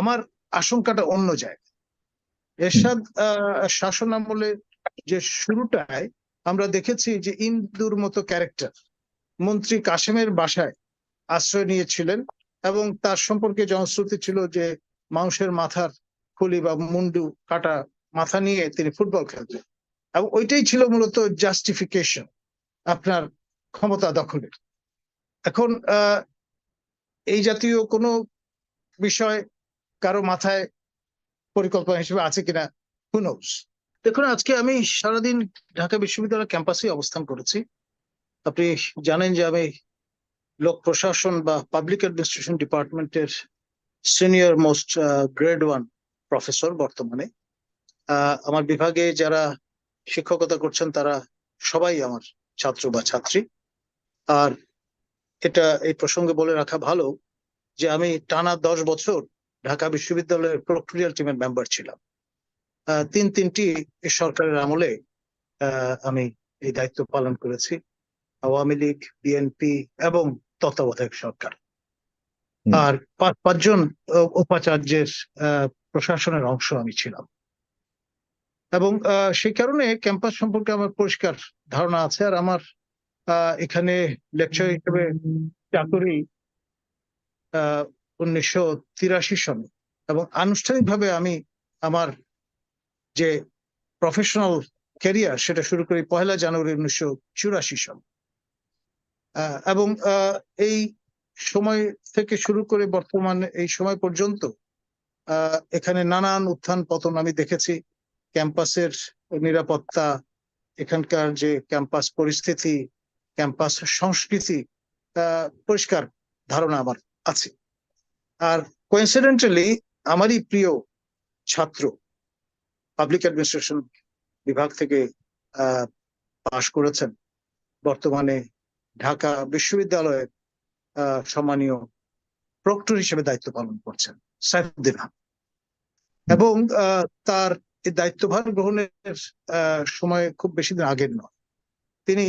আমার আশঙ্কাটা অন্য জায়গায়। এরশাদ শাসন আমলে যে শুরুটায় আমরা দেখেছি যে ইন্দুর মতো ক্যারেক্টার মন্ত্রী কাশেমের বাসায় আশ্রয় নিয়েছিলেন এবং তার সম্পর্কে জনশ্রুতি ছিল যে মানুষের মাথার খুলি বা মুন্ডু কাটা মাথা নিয়ে তিনি ফুটবল খেলতেন। এবং ওইটাই ছিল মূলত জাস্টিফিকেশন আপনার ক্ষমতা দখলের। এখন এই জাতীয় কোনো বিষয় কারও মাথায় পরিকল্পনা হিসেবে আছে কিনা হু দেখুন, আজকে আমি সারাদিন ঢাকা বিশ্ববিদ্যালয় ক্যাম্পাসে অবস্থান করেছি। আপনি জানেন যে আমি লোক প্রশাসন বা পাবলিক অ্যাডমিনিস্ট্রেশন ডিপার্টমেন্টের senior most grade one professor বর্তমানে। আমার বিভাগে যারা শিক্ষকতা করছেন, তারা সবাই আমার ছাত্র বা ছাত্রী। আর এটা এই প্রসঙ্গে বলে রাখা ভালো যে আমি টানা দশ বছর ঢাকা বিশ্ববিদ্যালয়ের প্রক্রিয়াল টিমের মেম্বার ছিলাম। তিন তিনটি সরকারের আমলে আমি এই দায়িত্ব পালন করেছি। আওয়ামী লীগ বিএনপি এবং তত্ত্বাবধায়ক সরকার। আর পাঁচ পাঁচজন উপাচার্যের প্রশাসনের অংশ আমি ছিলাম। এবং আহ, সেই কারণে ক্যাম্পাস সম্পর্কে আমার পরিষ্কার ধারণা আছে। আর আমার আহ, এখানে লেকচার হিসেবে চাকরি আহ উনিশশো তিরাশি সনে। এবং আনুষ্ঠানিকভাবে আমি আমার যে প্রফেশনাল ক্যারিয়ার সেটা শুরু করি পহেলা জানুয়ারি উনিশশো চুরাশি আহ, এবং এই সময় থেকে শুরু করে বর্তমান এই সময় পর্যন্ত এখানে নানান উত্থান পতন আমি দেখেছি। ক্যাম্পাসের নিরাপত্তা এখানকার যে ক্যাম্পাস পরিস্থিতি ক্যাম্পাস সংস্কৃতি পরিষ্কার ধারণা আমার আছে। আর কোইন্সিডেন্টালি আমারই প্রিয় ছাত্র পাবলিক অ্যাডমিনিস্ট্রেশন বিভাগ থেকে পাশ করেছেন। বর্তমানে ঢাকা বিশ্ববিদ্যালয়ের সম্মানীয় প্রক্টর হিসেবে দায়িত্ব পালন করছেন সাইফুদ্দিন। এবং আহ, তার এই দায়িত্বভার গ্রহণের আহ, সময় খুব বেশি দিন আগের নয়। তিনি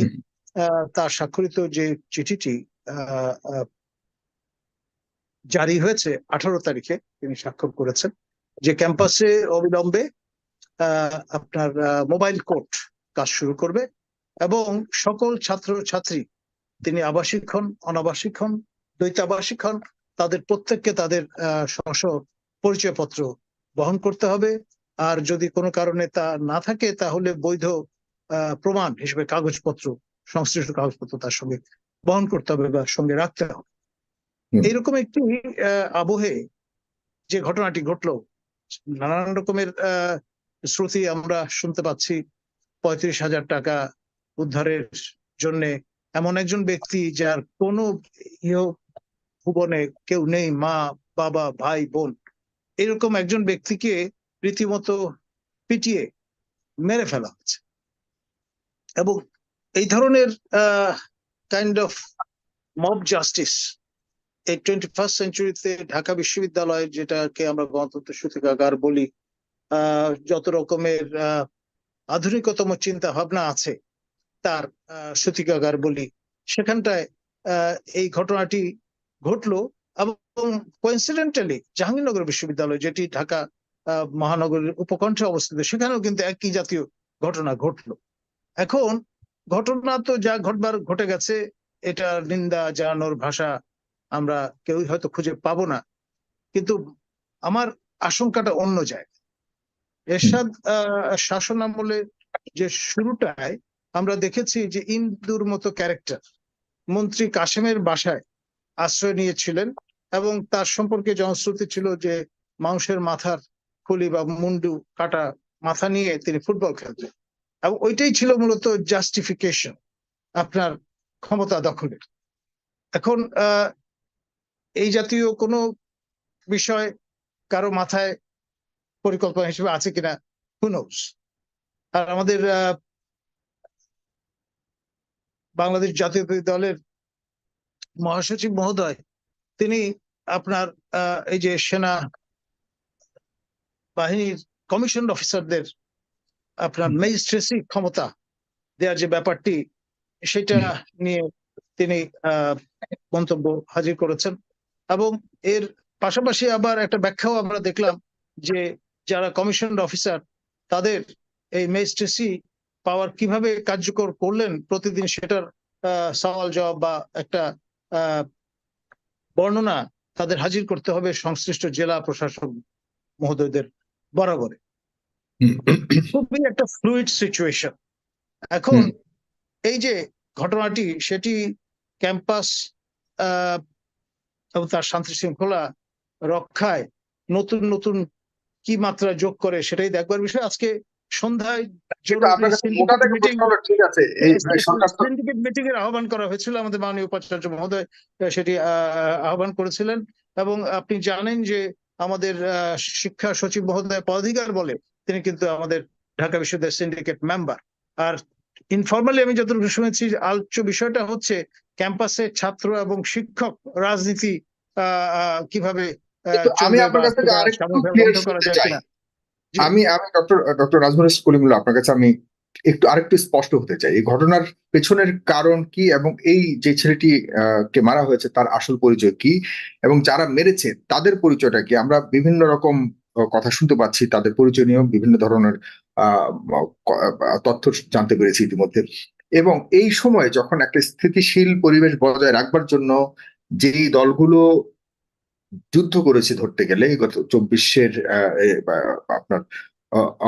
আহ, তার স্বাক্ষরিত যে চিঠিটি জারি হয়েছে আঠারো তারিখে তিনি স্বাক্ষর করেছেন যে ক্যাম্পাসে অবিলম্বে আপনার মোবাইল কোর্ট কাজ শুরু করবে এবং সকল ছাত্র ছাত্রী তিনি আবাসিক হন, অনাবাসিক তাদের প্রত্যেককে তাদের স্ব পরিচয়পত্র বহন করতে হবে আর যদি কোনো কারণে তা না থাকে, তাহলে বৈধ প্রমাণ হিসেবে কাগজপত্র, সংশ্লিষ্ট কাগজপত্র তার সঙ্গে বহন করতে হবে বা সঙ্গে রাখতে হবে। এইরকম একটি আবহে যে ঘটনাটি ঘটলো, নানান রকমের শ্রুতি আমরা শুনতে পাচ্ছি। পঁয়ত্রিশ হাজার টাকা উদ্ধারের জন্য এমন একজন ব্যক্তি যার কোনো ভুবনে কেউ নেই, মা, বাবা, ভাই, বোন, এরকম একজন ব্যক্তিকে রীতিমতো পিটিয়ে মেরে ফেলা হচ্ছে এবং এই ধরনের কাইন্ড অফ মব জাস্টিস এই টোয়েন্টি ফার্স্ট সেঞ্চুরিতে ঢাকা বিশ্ববিদ্যালয় যেটাকে আমরা গণতন্ত্র সূতিকাগার বলি যত রকমের আধুনিকতম চিন্তা ভাবনা আছে তার সূতিকাগার বলি, সেখানটায় এই ঘটনাটি ঘটলো এবং কোইন্সিডেন্টালি জাহাঙ্গীরনগর বিশ্ববিদ্যালয় যেটি ঢাকা মহানগরের উপকণ্ঠে অবস্থিত, সেখানেও কিন্তু একই জাতীয় ঘটনা ঘটলো। এখন ঘটনা তো যা ঘটবার, ঘটে গেছে, এটা নিন্দা জানানোর ভাষা আমরা কেউ হয়তো খুঁজে পাবো না। কিন্তু আমার আশঙ্কাটা অন্য জায়গায়। এরশাদ শাসন আমলে যে শুরুটায় আমরা দেখেছি যে ইন্দুর মতো ক্যারেক্টার মন্ত্রী কাশেমের বাসায় আশ্রয় নিয়েছিলেন এবং তার সম্পর্কে জনশ্রুতি ছিল যে মানুষের মাথার খুলি বা মুন্ডু কাটা মাথা নিয়ে তিনি ফুটবল খেলতেন। এবং ওইটাই ছিল মূলত জাস্টিফিকেশন আপনার ক্ষমতা দখলের। এখন আহ, এই জাতীয় কোনো বিষয় কারও মাথায় পরিকল্পনা হিসেবে আছে কিনা হুনোস আর আমাদের আহ, বাংলাদেশ জাতীয় দলের মহাসচিব মহোদয় তিনি আপনার আহ, এই যে সেনা বাহিনীর কমিশন অফিসারদের আপনার। ম্যাজিস্ট্রেসি ক্ষমতা দেওয়ার যে ব্যাপারটি সেটা নিয়ে তিনি আহ, মন্তব্য হাজির করেছেন। এবং এর পাশাপাশি আবার একটা ব্যাখ্যাও আমরা দেখলাম যে যারা কমিশন অফিসার তাদের এই ম্যাজিস্ট্রেসি পাওয়ার কীভাবে কার্যকর করলেন প্রতিদিন সেটার সওয়াল জবাব বা একটা বর্ণনা তাদের হাজির করতে হবে সংশ্লিষ্ট জেলা প্রশাসক মহোদয়দের বরাবরে। খুবই একটা ফ্লুইড সিচুয়েশন এখন এই যে ঘটনাটি সেটি ক্যাম্পাস আহ, এবং তার শান্তি শৃঙ্খলা রক্ষায় নতুন নতুন কি মাত্রা যোগ করে সেটাই দেখবার বিষয়। আজকে সন্ধ্যায় মোটা এর আহ্বান করা হয়েছিল আমাদের মাননীয় উপাচার্য মহোদয় সেটি আহ, আহ্বান করেছিলেন। এবং আপনি জানেন যে আমাদের আহ, শিক্ষা সচিব মহোদয় পদাধিকার বলে তিনি কিন্তু আমাদের ঢাকা বিশ্ববিদ্যালয়ের সিন্ডিকেট মেম্বার আর ইনফরমালি আমি যতটুকু শুনেছি আলোচ্য বিষয়টা হচ্ছে ক্যাম্পাসে ছাত্র এবং শিক্ষক রাজনীতি কীভাবে আমি আপনার কাছ থেকে। আমি আমি ডক্টর ডক্টর রাজমুল কলিমুল্লাহ আপনার কাছে আমি একটু আরেকটু স্পষ্ট হতে চাই। এই ঘটনার পেছনের কারণ কি এবং এই যে ছেলেটি আহ, কে মারা হয়েছে তার আসল পরিচয় কি এবং যারা মেরেছে তাদের পরিচয়টা কি? আমরা বিভিন্ন রকম কথা শুনতে পাচ্ছি, তাদের পরিচয় বিভিন্ন ধরনের তথ্য জানতে পেরেছি ইতিমধ্যে। এবং এই সময়ে যখন একটা স্থিতিশীল পরিবেশ বজায় রাখবার জন্য যেই দলগুলো যুদ্ধ করেছে ধরতে গেলে, গত চব্বিশের আপনার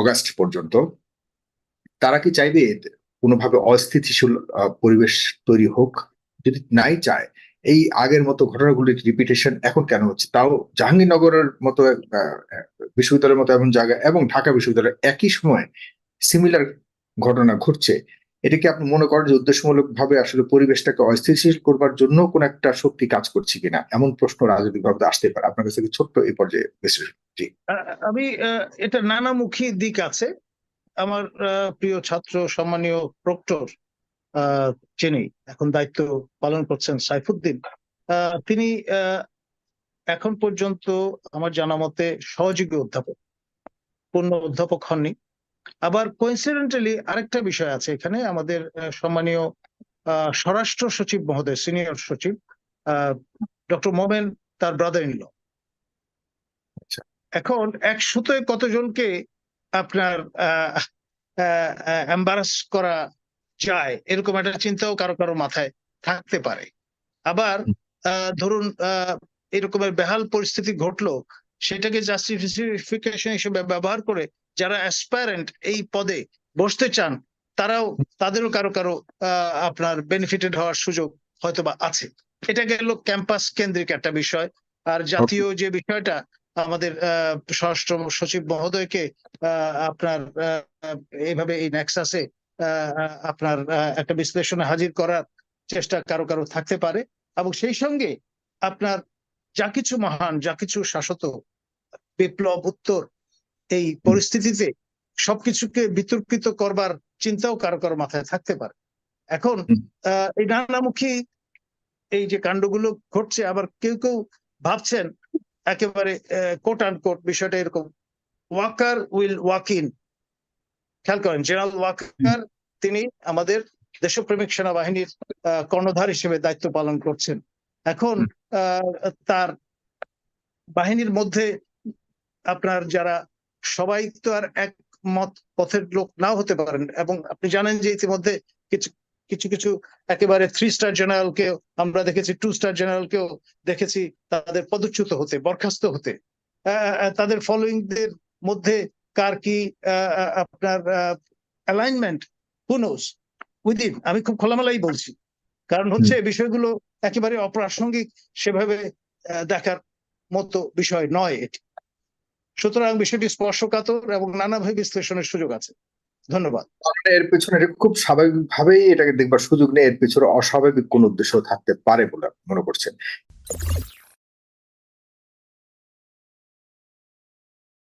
অগাস্ট পর্যন্ত, তারা কি চাইবে কোনোভাবে অস্থিতিশীল পরিবেশ তৈরি হোক? যদি নাই চায় এই আগের মতো ঘটনাগুলির রিপিটেশন এখন কেন হচ্ছে? তাও জাহাঙ্গীরনগরের মতো বিশ্ববিদ্যালয়ের মতো এমন জায়গা এবং ঢাকা বিশ্ববিদ্যালয় একই সময় সিমিলার ঘটনা ঘটছে। এটাকে আপনি মনে করেন যে উদ্দেশ্যমূলক ভাবে আসলে পরিবেশটাকে অস্থিতিশীল করবার জন্য কোন একটা শক্তি কাজ করছে কিনা? এমন প্রশ্ন রাজনৈতিক ভাবে আসতে পারে। আপনার কাছে ছোট্ট এই পর্যায়ে বিশ্লেষণ আমি এটা নানামুখী দিক আছে। আমার প্রিয় ছাত্র, সম্মানীয় প্রক্টর যিনি এখন দায়িত্ব পালন করছেন সাইফুদ্দিন তিনি এখন পর্যন্ত আমার জানা মতে সহযোগী অধ্যাপক পূর্ণ অধ্যাপক হননি আবার কোইন্সিডেন্টালি আরেকটা বিষয় আছে এখানে আমাদের সম্মানীয় স্বরাষ্ট্র সচিব মহোদয় সিনিয়র সচিব ডক্টর মোমেন তার ব্রাদার ইন ল আচ্ছা। এখন এক সুতোয় কতজনকে আপনার এম্বারাস করা যায় এরকম একটা চিন্তাও কারও কারও মাথায় থাকতে পারে। আবার ধরুন আহ, এরকমের বেহাল পরিস্থিতি ঘটলো সেটাকে জাস্টিফিকেশন হিসেবে ব্যবহার করে যারা অ্যাসপারেন্ট এই পদে বসতে চান তারাও তাদেরও কারও কারও আপনার বেনিফিটেড হওয়ার সুযোগ হয়তোবা আছে। এটা গেল ক্যাম্পাস কেন্দ্রিক একটা বিষয়। আর জাতীয় যে বিষয়টা আমাদের আহ, স্বরাষ্ট্র সচিব মহোদয়কে আহ, আপনার এইভাবে এই নেক্সাসে আপনার একটা বিশ্লেষণে হাজির করার চেষ্টা কারও কারও থাকতে পারে এবং সেই সঙ্গে আপনার যা কিছু মহান যা কিছু শাসত বিপ্লব উত্তর এই পরিস্থিতিতে সবকিছুকে বিতর্কিত করবার চিন্তাও কারও কারও মাথায় থাকতে পারে। এখন আহ, এই নানামুখী এই যে কাণ্ডগুলো ঘটছে আবার কেউ কেউ ভাবছেন একেবারে কোট আন কোট বিষয়টা এরকম ওয়াকার উইল ওয়াক ইন খেয়াল করেন জেনারেল ওয়াকার তিনি আমাদের দেশপ্রেমিক সেনাবাহিনীর কর্ণধার হিসেবে দায়িত্ব পালন করছেন। এখন তার বাহিনীর মধ্যে আপনার যারা সবাই তো আর এক মত পথের লোক নাও হতে পারেন। এবং আপনি জানেন যে ইতিমধ্যে কিছু কিছু কিছু একেবারে থ্রি স্টার জেনারেলকেও আমরা দেখেছি টু স্টার জেনারেলকেও দেখেছি তাদের পদচ্যুত হতে বরখাস্ত হতে। তাদের ফলোয়িংদের মধ্যে কার কি আপনার অ্যালাইনমেন্ট হুনোস উইদিন আমি খুব খোলামেলাই বলছি। কারণ হচ্ছে এই বিষয়গুলো একেবারে অপ্রাসঙ্গিক সেভাবে আহ, দেখার মতো বিষয় নয় এটি। সুতরাং বিষয়টি স্পর্শকাতর এবং নানাভাবে বিশ্লেষণের সুযোগ আছে। ধন্যবাদ। এর পেছনে খুব স্বাভাবিক ভাবেই এটাকে দেখবার সুযোগ নেই। এর পেছনে অস্বাভাবিক কোন উদ্দেশ্য থাকতে পারে বলে মনে করছেন।